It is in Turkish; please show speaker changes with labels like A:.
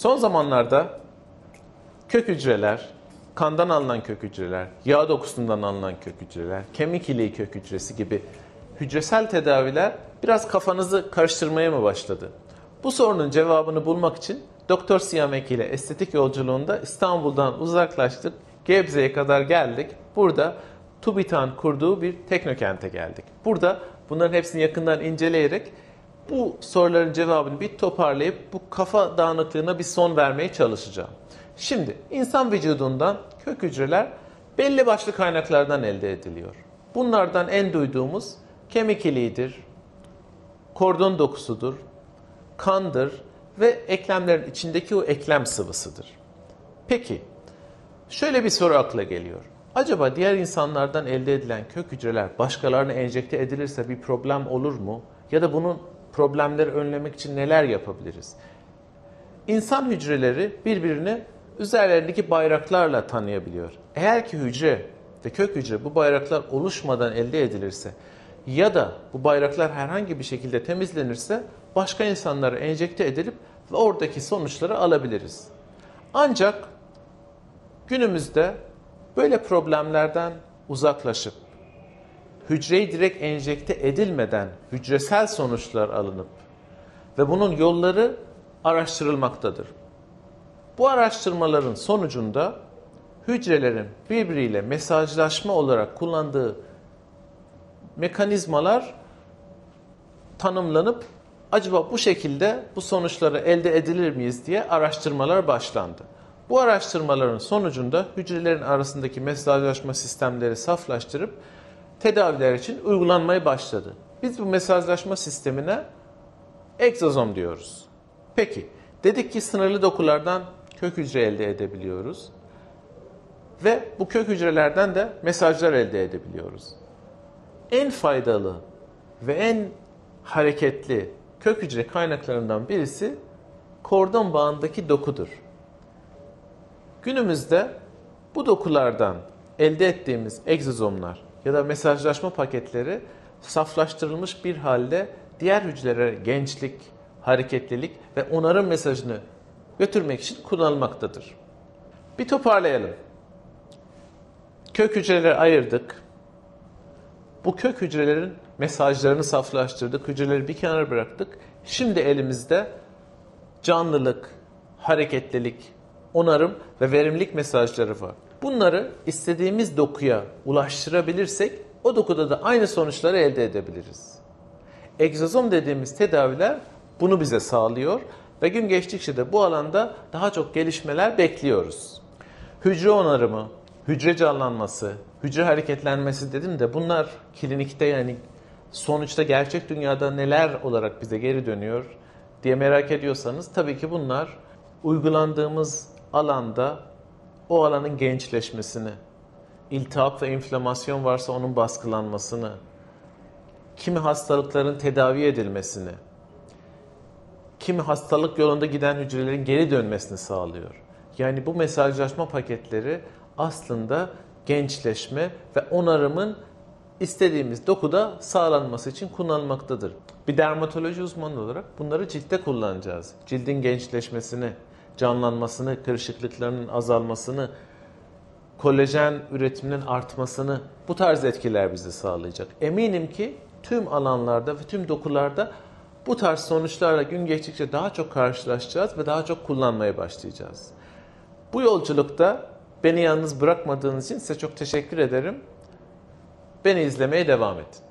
A: Son zamanlarda kök hücreler, kandan alınan kök hücreler, yağ dokusundan alınan kök hücreler, kemik iliği kök hücresi gibi hücresel tedaviler biraz kafanızı karıştırmaya mı başladı? Bu sorunun cevabını bulmak için Doktor Siyamek ile estetik yolculuğunda İstanbul'dan uzaklaştık. Gebze'ye kadar geldik. Burada TÜBİTAK'ın kurduğu bir teknokente geldik. Burada bunların hepsini yakından inceleyerek bu soruların cevabını bir toparlayıp bu kafa dağınıklığına bir son vermeye çalışacağım. Şimdi insan vücudundan kök hücreler belli başlı kaynaklardan elde ediliyor. Bunlardan en duyduğumuz kemik iliğidir, kordon dokusudur, kandır ve eklemlerin içindeki o eklem sıvısıdır. Peki, şöyle bir soru akla geliyor. Acaba diğer insanlardan elde edilen kök hücreler başkalarına enjekte edilirse bir problem olur mu? Ya da bunun problemleri önlemek için neler yapabiliriz? İnsan hücreleri birbirini üzerlerindeki bayraklarla tanıyabiliyor. Eğer ki hücre ve kök hücre bu bayraklar oluşmadan elde edilirse ya da bu bayraklar herhangi bir şekilde temizlenirse başka insanlara enjekte edilip ve oradaki sonuçları alabiliriz. Ancak günümüzde böyle problemlerden uzaklaşıp hücreyi direkt enjekte edilmeden hücresel sonuçlar alınıp ve bunun yolları araştırılmaktadır. Bu araştırmaların sonucunda hücrelerin birbiriyle mesajlaşma olarak kullandığı mekanizmalar tanımlanıp acaba bu şekilde bu sonuçları elde edilir miyiz diye araştırmalar başlandı. Bu araştırmaların sonucunda hücrelerin arasındaki mesajlaşma sistemleri saflaştırıp tedaviler için uygulanmaya başladı. Biz bu mesajlaşma sistemine egzozom diyoruz. Peki, dedik ki sınırlı dokulardan kök hücre elde edebiliyoruz. Ve bu kök hücrelerden de mesajlar elde edebiliyoruz. En faydalı ve en hareketli kök hücre kaynaklarından birisi kordon bağındaki dokudur. Günümüzde bu dokulardan elde ettiğimiz egzozomlar ya da mesajlaşma paketleri saflaştırılmış bir halde diğer hücrelere gençlik, hareketlilik ve onarım mesajını götürmek için kullanılmaktadır. Bir toparlayalım. Kök hücreleri ayırdık. Bu kök hücrelerin mesajlarını saflaştırdık, hücreleri bir kenara bıraktık. Şimdi elimizde canlılık, hareketlilik, onarım ve verimlilik mesajları var. Bunları istediğimiz dokuya ulaştırabilirsek o dokuda da aynı sonuçları elde edebiliriz. Egzozom dediğimiz tedaviler bunu bize sağlıyor ve gün geçtikçe de bu alanda daha çok gelişmeler bekliyoruz. Hücre onarımı, hücre canlanması, hücre hareketlenmesi dedim de bunlar klinikte yani sonuçta gerçek dünyada neler olarak bize geri dönüyor diye merak ediyorsanız tabii ki bunlar uygulandığımız alanda o alanın gençleşmesini, iltihap ve inflamasyon varsa onun baskılanmasını, kimi hastalıkların tedavi edilmesini, kimi hastalık yolunda giden hücrelerin geri dönmesini sağlıyor. Yani bu mesajlaşma paketleri aslında gençleşme ve onarımın istediğimiz dokuda sağlanması için kullanılmaktadır. Bir dermatoloji uzmanı olarak bunları ciltte kullanacağız. Cildin gençleşmesini, canlanmasını, kırışıklıklarının azalmasını, kolajen üretiminin artmasını bu tarz etkiler bizi sağlayacak. Eminim ki tüm alanlarda ve tüm dokularda bu tarz sonuçlarla gün geçtikçe daha çok karşılaşacağız ve daha çok kullanmaya başlayacağız. Bu yolculukta beni yalnız bırakmadığınız için size çok teşekkür ederim. Beni izlemeye devam edin.